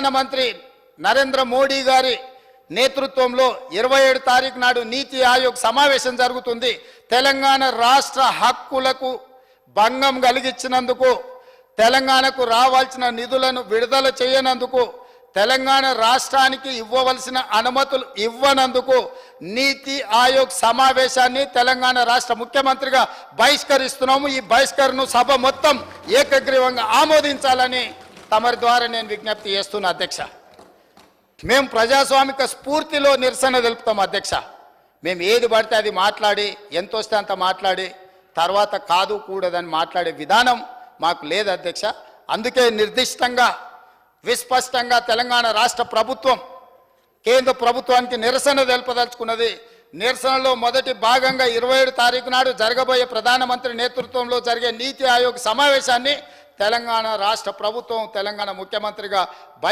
ప్రధానమంత్రి నరేంద్ర మోడీ గారి నేతృత్వంలో ఇరవై ఏడు తారీఖు నాడు నీతి ఆయోగ్ సమావేశం జరుగుతుంది. తెలంగాణ రాష్ట్ర హక్కులకు భంగం కలిగించినందుకు తెలంగాణకు రావాల్సిన నిధులను విడుదల చేయనందుకు తెలంగాణ రాష్ట్రానికి ఇవ్వవలసిన అనుమతులు ఇవ్వనందుకు నీతి ఆయోగ్ సమావేశాన్ని తెలంగాణ రాష్ట్ర ముఖ్యమంత్రిగా బహిష్కరిస్తున్నాము. ఈ బహిష్కరణను సభ మొత్తం ఏకగ్రీవంగా ఆమోదించాలని తమరి ద్వారా నేను విజ్ఞప్తి చేస్తున్నా అధ్యక్ష. మేము ప్రజాస్వామిక స్ఫూర్తిలో నిరసన తెలుపుతాం అధ్యక్ష. మేము ఏది పడితే అది మాట్లాడి ఎంత వస్తే అంత మాట్లాడి తర్వాత కాదు కూడదని మాట్లాడే విధానం మాకు లేదు అధ్యక్ష. అందుకే నిర్దిష్టంగా విస్పష్టంగా తెలంగాణ రాష్ట్ర ప్రభుత్వం కేంద్ర ప్రభుత్వానికి నిరసన తెలుపదలుచుకున్నది నిరసనలో మొదటి భాగంగా ఇరవై ఏడు తారీఖు నాడు జరగబోయే ప్రధానమంత్రి నేతృత్వంలో జరిగే నీతి ఆయోగ్ సమావేశాన్ని తెలంగాణ రాష్ట్ర ప్రభుత్వం తెలంగాణ ముఖ్యమంత్రిగా బై